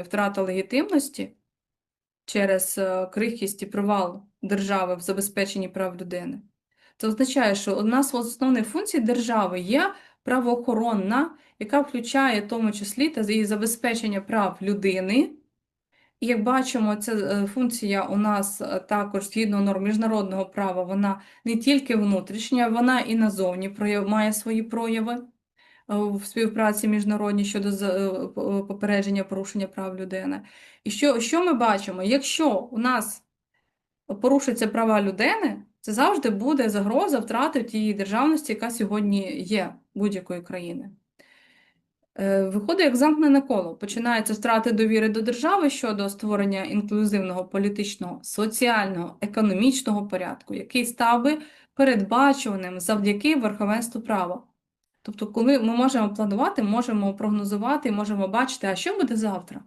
втрата легітимності через е, крихкість і провал держави в забезпеченні прав людини. Це означає, що одна з основних функцій держави є правоохоронна, яка включає в тому числі та і забезпечення прав людини. І як бачимо, ця е, функція у нас е, також згідно норм міжнародного права, вона не тільки внутрішня, вона і назовні має свої прояви в співпраці міжнародній щодо е, п- попередження порушення прав людини. І що, що ми бачимо? Якщо у нас порушуються права людини, це завжди буде загроза втрати тієї державності, яка сьогодні є будь-якої країни. Е, Виходить як замкнене коло. Починається втрати довіри до держави щодо створення інклюзивного політичного, соціального, економічного порядку, який став би передбачуваним завдяки верховенству права. Тобто, коли ми можемо планувати, можемо прогнозувати, можемо бачити, а що буде завтра?